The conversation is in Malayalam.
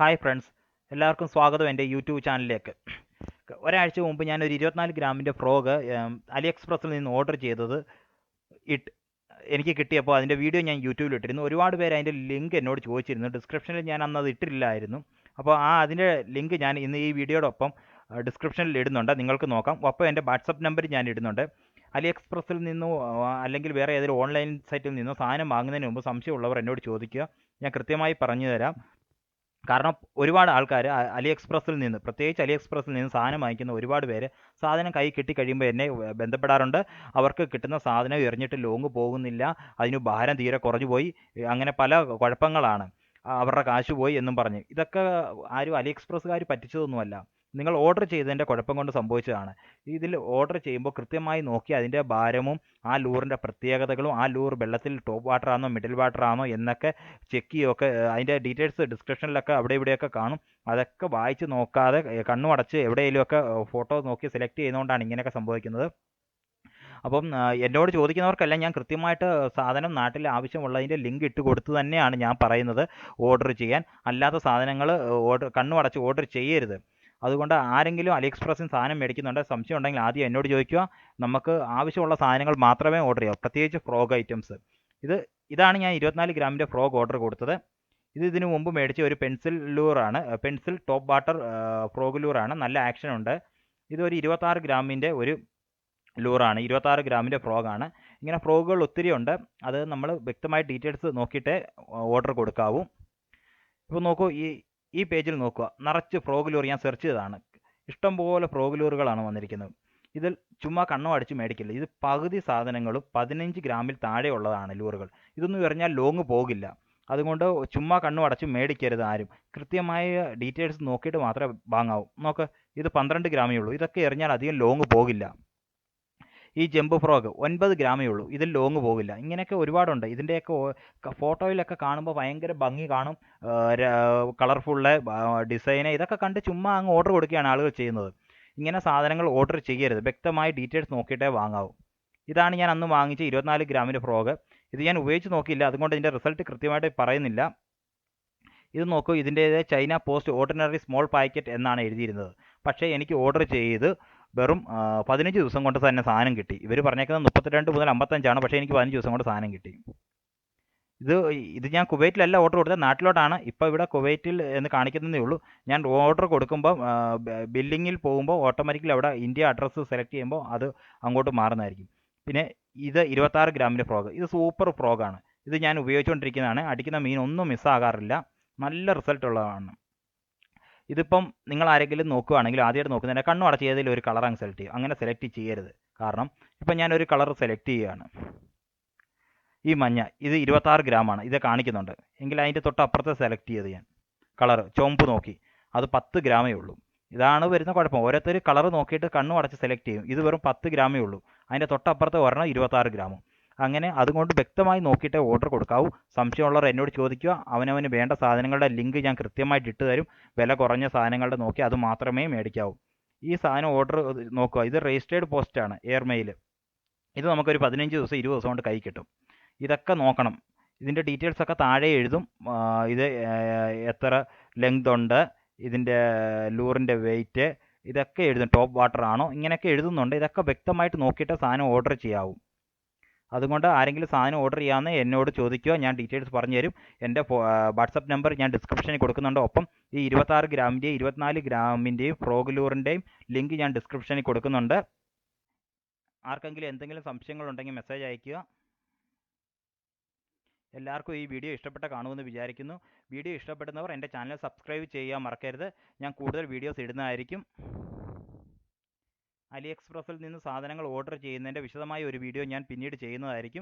ഹായ് ഫ്രണ്ട്സ് എല്ലാവർക്കും സ്വാഗതം എന്റെ യൂട്യൂബ് ചാനലിലേക്ക്. ഒരാഴ്ച മുമ്പ് ഞാൻ ഒരു ഇരുപത്തിനാല് ഗ്രാമിന്റെ ഫ്രോഗ് അലി എക്സ്പ്രസ്സിൽ നിന്ന് ഓർഡർ ചെയ്തത് ഇട്ട് എനിക്ക് കിട്ടിയപ്പോൾ അതിന്റെ വീഡിയോ ഞാൻ യൂട്യൂബിൽ ഇട്ടിരുന്നു ഒരുപാട് പേര് അതിന്റെ ലിങ്ക് എന്നോട് ചോദിച്ചിരുന്നു. ഡിസ്ക്രിപ്ഷനിൽ ഞാൻ അന്ന് അത് ഇട്ടില്ലായിരുന്നു. അപ്പോൾ ആ അതിന്റെ ലിങ്ക് ഞാൻ ഇന്ന് ഈ വീഡിയോടൊപ്പം ഡിസ്ക്രിപ്ഷനിൽ ഇടുന്നുണ്ട്. നിങ്ങൾക്ക് നോക്കാം. ഒപ്പം എന്റെ വാട്സപ്പ് നമ്പർ ഞാൻ ഇടുന്നുണ്ട്. അലി എക്സ്പ്രസ്സിൽ നിന്നോ അല്ലെങ്കിൽ വേറെ ഏതെങ്കിലും ഓൺലൈൻ സൈറ്റിൽ നിന്നോ സാധനം വാങ്ങുന്നതിന് മുമ്പ് സംശയമുള്ളവർ എന്നോട് ചോദിക്കുക. ഞാൻ കൃത്യമായി പറഞ്ഞു തരാം കാരണം ഒരുപാട് ആൾക്കാർ അലി എക്സ്പ്രസ്സിൽ നിന്ന് പ്രത്യേകിച്ച് അലി എക്സ്പ്രസ്സിൽ നിന്ന് സാധനം വാങ്ങിക്കുന്ന ഒരുപാട് പേര് സാധനം കൈ കിട്ടിക്കഴിയുമ്പോൾ എന്നെ ബന്ധപ്പെടാറുണ്ട്. അവർക്ക് കിട്ടുന്ന സാധനം എറിഞ്ഞിട്ട് ലോങ് പോകുന്നില്ല. അതിന് ഭാരം തീരെ കുറഞ്ഞു പോയി അങ്ങനെ പല കുഴപ്പങ്ങളാണ്. അവരുടെ കാശ് പോയി എന്നും പറഞ്ഞ്. ഇതൊക്കെ ആരും അലി എക്സ്പ്രസ്സുകാർ പറ്റിച്ചതൊന്നുമല്ല. നിങ്ങൾ ഓർഡർ ചെയ്തതിന്റെ കുഴപ്പം കൊണ്ട് സംഭവിച്ചതാണ്. ഇതിൽ ഓർഡർ ചെയ്യുമ്പോൾ കൃത്യമായി നോക്കി അതിന്റെ ഭാരവും ആ ലൂറിന്റെ പ്രത്യേകതകളും ആ ലൂർ വെള്ളത്തിൽ ടോപ്പ് വാട്ടർ ആണോ മിഡിൽ വാട്ടർ ആണോ എന്നൊക്കെ ചെക്ക് ചെയ്യുമൊക്കെ അതിന്റെ ഡീറ്റെയിൽസ് ഡിസ്ക്രിപ്ഷനിലൊക്കെ അവിടെ ഇവിടെയൊക്കെ കാണും. അതൊക്കെ വായിച്ച് നോക്കാതെ കണ്ണുമടച്ച് എവിടെയെങ്കിലുമൊക്കെ ഫോട്ടോ നോക്കി സെലക്ട് ചെയ്യുന്നതുകൊണ്ടാണ് ഇങ്ങനെയൊക്കെ സംഭവിക്കുന്നത്. അപ്പം എന്നോട് ചോദിക്കുന്നവർക്കെല്ലാം ഞാൻ കൃത്യമായിട്ട് സാധനം നാട്ടിൽ ആവശ്യമുള്ളതിന്റെ ലിങ്ക് ഇട്ട് കൊടുത്തു തന്നെയാണ് ഞാൻ പറയുന്നത് ഓർഡർ ചെയ്യാൻ. അല്ലാത്ത സാധനങ്ങൾ ഓർഡർ കണ്ണുമടച്ച് ഓർഡർ ചെയ്യരുത്. അതുകൊണ്ട് ആരെങ്കിലും അലി എക്സ്പ്രസ്സിൽ സാധനം മേടിക്കുന്നുണ്ട് സംശയം ഉണ്ടെങ്കിൽ ആദ്യം എന്നോട് ചോദിക്കുക. നമുക്ക് ആവശ്യമുള്ള സാധനങ്ങൾ മാത്രമേ ഓർഡർ ചെയ്യാവൂ പ്രത്യേകിച്ച് ഫ്രോഗ് ഐറ്റംസ് ഇത് ഇതാണ് ഞാൻ ഇരുപത്തിനാല് ഗ്രാമിന്റെ ഫ്രോഗ് ഓർഡർ കൊടുത്തത്. ഇത് ഇതിനു മുമ്പ് മേടിച്ച ഒരു പെൻസിൽ ലൂറാണ് പെൻസിൽ ടോപ്പ് വാട്ടർ ഫ്രോഗ് ലൂറാണ് നല്ല ആക്ഷൻ ഉണ്ട്. ഇതൊരു ഇരുപത്താറ് ഗ്രാമിന്റെ ഒരു ലൂറാണ് ഇരുപത്താറ് ഗ്രാമിന്റെ ഫ്രോഗാണ് ഇങ്ങനെ ഫ്രോഗുകൾ ഒത്തിരി ഉണ്ട്. അത് നമ്മൾ വ്യക്തമായി ഡീറ്റെയിൽസ് നോക്കിയിട്ട് ഓർഡർ കൊടുക്കാവൂ. ഇപ്പോൾ നോക്കൂ ഈ ഈ പേജിൽ നോക്കുക. നിറച്ച് ഫ്രോഗ് ഞാൻ സെർച്ച് ചെയ്തതാണ്. ഇഷ്ടംപോലെ ഫ്രോഗ് ലൂറുകളാണ് വന്നിരിക്കുന്നത്. ഇതിൽ ചുമ്മാ കണ്ണോ അടിച്ച് മേടിക്കില്ല. ഇത് പകുതി സാധനങ്ങളും പതിനഞ്ച് ഗ്രാമിൽ താഴെയുള്ളതാണ് ലൂറുകൾ ഇതൊന്നും എറിഞ്ഞാൽ ലോങ് പോകില്ല. അതുകൊണ്ട് ചുമ്മാ കണ്ണു അടച്ച് മേടിക്കരുത് ആരും. കൃത്യമായ ഡീറ്റെയിൽസ് നോക്കിയിട്ട് മാത്രമേ വാങ്ങാവൂ. നോക്ക് ഇത് പന്ത്രണ്ട് ഗ്രാമേ ഉള്ളൂ. ഇതൊക്കെ എറിഞ്ഞാൽ അധികം ലോങ് പോകില്ല. ഈ ജമ്പ് ഫ്രോഗ് ഒൻപത് ഗ്രാമേ ഉള്ളൂ. ഇതിൽ ലോങ് പോകില്ല ഇങ്ങനെയൊക്കെ ഒരുപാടുണ്ട്. ഇതിന്റെയൊക്കെ ഫോട്ടോയിലൊക്കെ കാണുമ്പോൾ ഭയങ്കര ഭംഗി കാണും. കളർഫുള്ള് ഡിസൈന് ഇതൊക്കെ കണ്ട് ചുമ്മാ അങ്ങ് ഓർഡർ കൊടുക്കുകയാണ് ആളുകൾ ചെയ്യുന്നത്. ഇങ്ങനെ സാധനങ്ങൾ ഓർഡർ ചെയ്യരുത്. വ്യക്തമായി ഡീറ്റെയിൽസ് നോക്കിയിട്ടേ വാങ്ങാവൂ. ഇതാണ് ഞാൻ അന്ന് വാങ്ങിച്ച ഇരുപത്തിനാല് ഗ്രാമിന്റെ ഫ്രോഗ് ഇത് ഞാൻ ഉപയോഗിച്ച് നോക്കിയില്ല. അതുകൊണ്ട് ഇതിന്റെ റിസൾട്ട് കൃത്യമായിട്ട് പറയുന്നില്ല. ഇത് നോക്കൂ. ഇതിന്റെ China post ordinary small packet എന്നാണ് എഴുതിയിരുന്നത്. പക്ഷേ എനിക്ക് ഓർഡർ ചെയ്ത് വെറും പതിനഞ്ച് ദിവസം കൊണ്ട് തന്നെ സാധനം കിട്ടി. ഇവർ പറഞ്ഞേക്കുന്നത് മുപ്പത്തിരണ്ട് മുതൽ അമ്പത്തഞ്ചാണ്. പക്ഷേ എനിക്ക് പതിനഞ്ച് ദിവസം കൊണ്ട് സാധനം കിട്ടി. ഇത് ഇത് ഞാൻ കുവൈറ്റിലല്ല ഓർഡർ കൊടുത്തത്. നാട്ടിലോട്ടാണ്. ഇപ്പോൾ ഇവിടെ കുവൈറ്റിൽ എന്ന് കാണിക്കുന്നതേ ഉള്ളൂ. ഞാൻ ഓർഡർ കൊടുക്കുമ്പോൾ ബില്ലിങ്ങിൽ പോകുമ്പോൾ ഓട്ടോമാറ്റിക്കലി അവിടെ ഇന്ത്യ അഡ്രസ്സ് സെലക്ട് ചെയ്യുമ്പോൾ അത് അങ്ങോട്ട് മാറുന്നതായിരിക്കും. പിന്നെ ഇത് ഇരുപത്താറ് ഗ്രാമിന്റെ ഫ്രോഗ് ഇത് സൂപ്പർ ഫ്രോഗാണ് ഇത് ഞാൻ ഉപയോഗിച്ചുകൊണ്ടിരിക്കുന്നതാണ്. അടിക്കുന്ന മീൻ ഒന്നും മിസ്സാകാറില്ല നല്ല റിസൾട്ട് ഉള്ളതാണ്. ഇതിപ്പം നിങ്ങൾ ആരെങ്കിലും നോക്കുകയാണെങ്കിൽ ആദ്യമായിട്ട് നോക്കുന്നതിന് കണ്ണു അടച്ച് ഏതെങ്കിലും ഒരു കളർ അങ്ങ് സെലക്ട് ചെയ്യും അങ്ങനെ സെലക്ട് ചെയ്യരുത്. കാരണം ഇപ്പം ഞാനൊരു കളർ സെലക്ട് ചെയ്യുകയാണ്. ഈ മഞ്ഞ ഇത് ഇരുപത്താറ് ഗ്രാമാണ് ഇത് കാണിക്കുന്നുണ്ട്. എങ്കിൽ അതിന്റെ തൊട്ടപ്പുറത്ത് സെലക്ട് ചെയ്ത് ഞാൻ. കളർ ചുവപ്പ് നോക്കി. അത് പത്ത് ഗ്രാമേ ഉള്ളൂ. ഇതാണ് വരുന്ന കുഴപ്പം. ഓരോരുത്തർ കളർ നോക്കിയിട്ട് കണ്ണു അടച്ച് സെലക്ട് ചെയ്യും. ഇത് വെറും പത്ത് ഗ്രാമേ ഉള്ളൂ. അതിന്റെ തൊട്ടപ്പുറത്ത് ഒരെണ്ണം ഇരുപത്താറ് ഗ്രാമും അങ്ങനെ അതുകൊണ്ട് വ്യക്തമായി നോക്കിയിട്ട് ഓർഡർ കൊടുക്കാവൂ. സംശയമുള്ളവർ എന്നോട് ചോദിക്കുക. അവനവന് വേണ്ട സാധനങ്ങളുടെ ലിങ്ക് ഞാൻ കൃത്യമായിട്ട് ഇട്ട് തരും. വില കുറഞ്ഞ സാധനങ്ങളുടെ നോക്കി അത് മാത്രമേ മേടിക്കാവൂ. ഈ സാധനം ഓർഡർ നോക്കുക. ഇത് രജിസ്റ്റേർഡ് പോസ്റ്റാണ് എയർമെയിൽ ഇത് നമുക്കൊരു പതിനഞ്ച് ദിവസം ഇരുപത് ദിവസം കൊണ്ട് കൈ കിട്ടും. ഇതൊക്കെ നോക്കണം. ഇതിന്റെ ഡീറ്റെയിൽസ് ഒക്കെ താഴെ എഴുതും. ഇത് എത്ര ലെങ്ത് ഉണ്ട് ഇതിന്റെ ലൂറിന്റെ വെയിറ്റ് ഇതൊക്കെ എഴുതും. ടോപ്പ് വാട്ടർ ആണോ? ഇങ്ങനെയൊക്കെ എഴുതുന്നുണ്ട്. ഇതൊക്കെ വ്യക്തമായിട്ട് നോക്കിയിട്ട് സാധനം ഓർഡർ ചെയ്യാവൂ. അതുകൊണ്ട് ആരെങ്കിലും സാധനം ഓർഡർ ചെയ്യാമെന്ന് എന്നോട് ചോദിക്കുക ഞാൻ ഡീറ്റെയിൽസ് പറഞ്ഞു തരും എന്റെ വാട്സപ്പ് നമ്പർ ഞാൻ ഡിസ്ക്രിപ്ഷനിൽ കൊടുക്കുന്നുണ്ട്. ഒപ്പം ഈ ഇരുപത്താറ് ഗ്രാമിന്റെയും ഇരുപത്തിനാല് ഗ്രാമിന്റെയും ഫ്രോഗ്ലൂറിന്റെയും ലിങ്ക് ഞാൻ ഡിസ്ക്രിപ്ഷനിൽ കൊടുക്കുന്നുണ്ട്. ആർക്കെങ്കിലും എന്തെങ്കിലും സംശയങ്ങളുണ്ടെങ്കിൽ മെസ്സേജ് അയയ്ക്കുക. എല്ലാവർക്കും ഈ വീഡിയോ ഇഷ്ടപ്പെട്ട കാണുമെന്ന് വിചാരിക്കുന്നു. വീഡിയോ ഇഷ്ടപ്പെടുന്നവർ എന്റെ ചാനൽ സബ്സ്ക്രൈബ് ചെയ്യാൻ മറക്കരുത്. ഞാൻ കൂടുതൽ വീഡിയോസ് ഇടുന്നതായിരിക്കും. അലി എക്സ്പ്രസ്സിൽ നിന്ന് സാധനങ്ങൾ ഓർഡർ ചെയ്യുന്നതിന്റെ വിശദമായ ഒരു വീഡിയോ ഞാൻ പിന്നീട് ചെയ്യുന്നതായിരിക്കും.